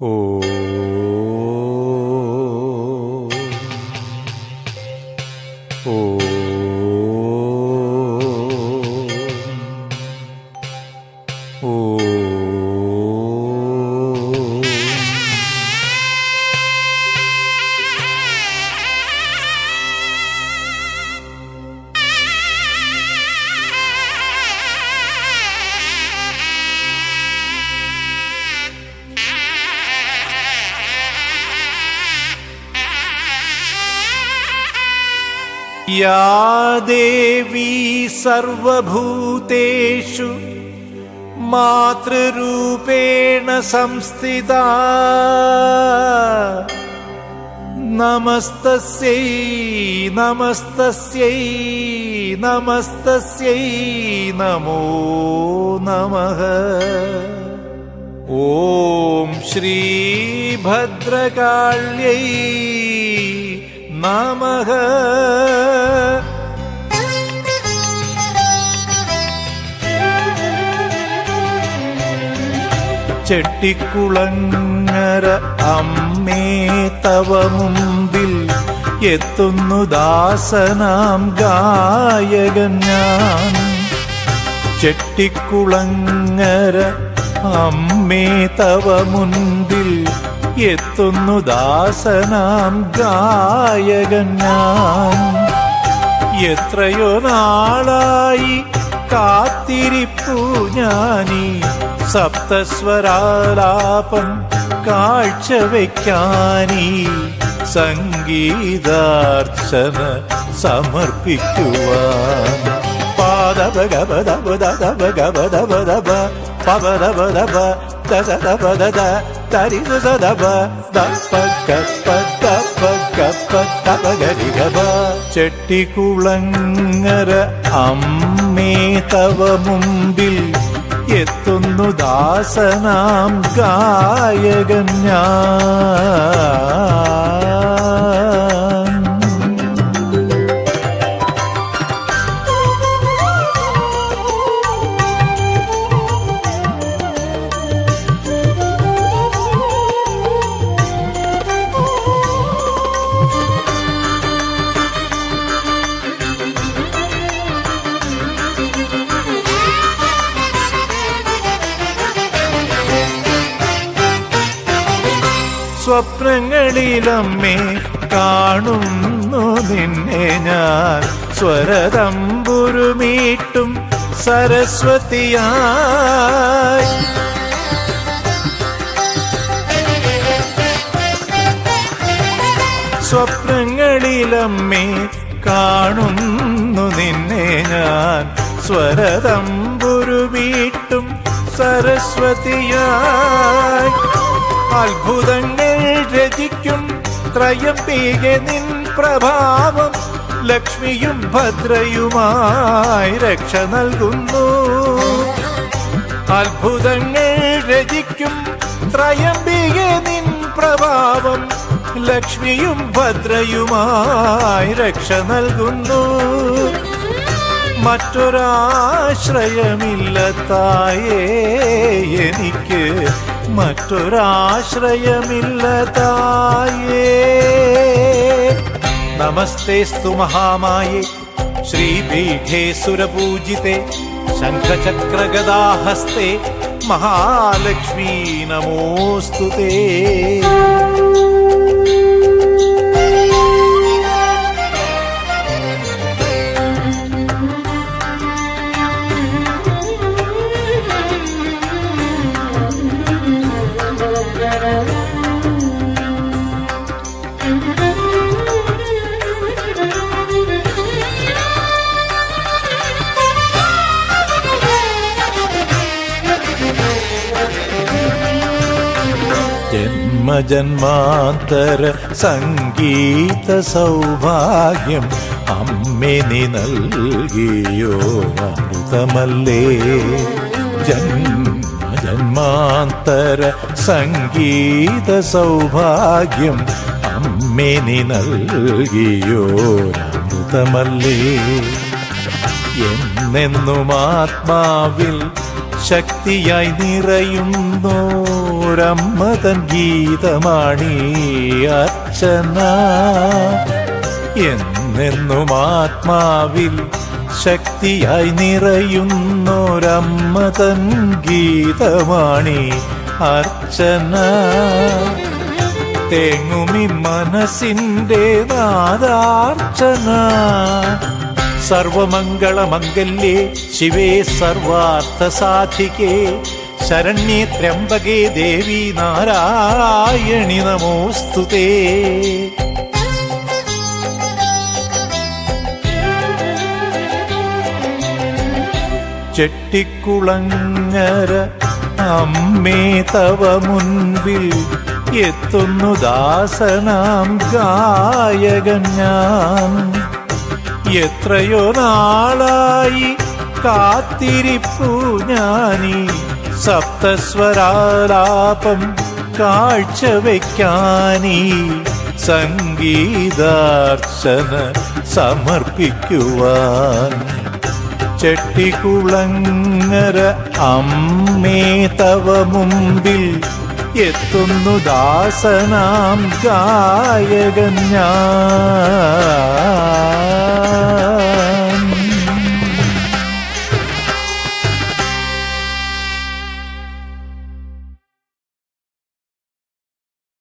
Oh. Oh. Oh. या देवी सर्वभूतेषु मातृरूपेण संस्थिता। नमस्तस्यै नमस्तस्यै नमस्तस्यै नमो नमः। ॐ श्रीभद्रकाल्यै नमः ചെട്ടിക്കുളങ്ങര അമ്മേ തവ മുമ്പിൽ എത്തുന്നു ദാസനാം ഗായകൻ ഞാൻ. ചെട്ടിക്കുളങ്ങര അമ്മേ തവ മുൻപിൽ എത്തുന്നു ദാസനാം ഗായകൻ ഞാൻ. എത്രയോ നാളായി കാത്തിരിപ്പു ഞാനീ സപ്തസ്വരാലാപം കാഴ്ചവെക്കാനീ സംഗീതാർച്ചന സമർപ്പിക്കുവാൻ. പാദപഗപദപദപഗപദപദപ പവദപദപ ദദപദദ തരിദദപ ദപ്പകപ്പദപ്പകപ്പദപഗരിഗപ ചെട്ടിക്കുളങ്ങര അമ്മേ തവ മുമ്പിൽ എത്തുന്നു ദാസനാം ഗായകൻ ഞാൻ. സ്വപ്നങ്ങളിലമ്മേ കാണുന്നു നിന്നെ ഞാൻ. സ്വരതമ്പുരുമീട്ടും സരസ്വതിയായി. സ്വപ്നങ്ങളിലമ്മേ കാണുന്നു നിന്നെ ഞാൻ. സ്വരതമ്പുരുമീട്ടും സരസ്വതിയായി. അത്ഭുതങ്ങൾ രചിക്കും ത്രയംബിക നിൻ പ്രഭാവം. ലക്ഷ്മിയും ഭദ്രയുമായി രക്ഷ നൽകുന്നു. അത്ഭുതങ്ങൾ രചിക്കും ത്രയംബിക നിൻ പ്രഭാവം. ലക്ഷ്മിയും ഭദ്രയുമായി രക്ഷ നൽകുന്നു. മറ്റൊരാശ്രയമില്ല തായേ എനിക്ക് മറ്റൊരാശ്രയമില്ല തായേ നമസ്തേസ്തു മഹാമായേ. ശ്രീപീഠേ സുരപൂജിതേ ശംഖചക്രഗദാഹസ്തേ. മഹാലക്ഷ്മീ നമോസ്തു തേ ജന്മജന്മാന്തര സംഗീത സൗഭാഗ്യം അമ്മിനി നൽകിയോ അമൃതമല്ലേ? ജന്മജന്മാന്തര സംഗീത സൗഭാഗ്യം അമ്മിനി നൽകിയോ അമൃതമല്ലേ? എന്നെന്നും ആത്മാവിൽ ശക്തിയായി നിറയുന്നോരമ്മതൻ ഗീതമാണീ അർച്ചന. എന്നെന്നും ആത്മാവിൽ ശക്തിയായി നിറയുന്നോരമ്മതൻ ഗീതമാണി അർച്ചന. തേങ്ങുമി മനസ്സിന്റെ നാദാർച്ചന. സർവമംഗളമംഗല്യേ ശിവേ സർവാർത്ഥ സാധികേ ശരണ്യേ ത്രംബകേ ദേവി നാരായണി നമോസ്തുതേ. ചെട്ടിക്കുളങ്ങര അമ്മേ തവ മുൻപിൽ എത്തുന്നു ദാസനാം ഗായകൻ ഞാൻ. എത്രയോ നാളായി കാത്തിരിപ്പു ഞാനീ സപ്തസ്വരാലാപം കാഴ്ചവെക്കാനീ സംഗീതാർച്ചന സമർപ്പിക്കുവാൻ. ചെട്ടിക്കുളങ്ങര അമ്മേ തവ മുമ്പിൽ എത്തുന്നു ദാസനാം ഗായകൻ ഞാൻ.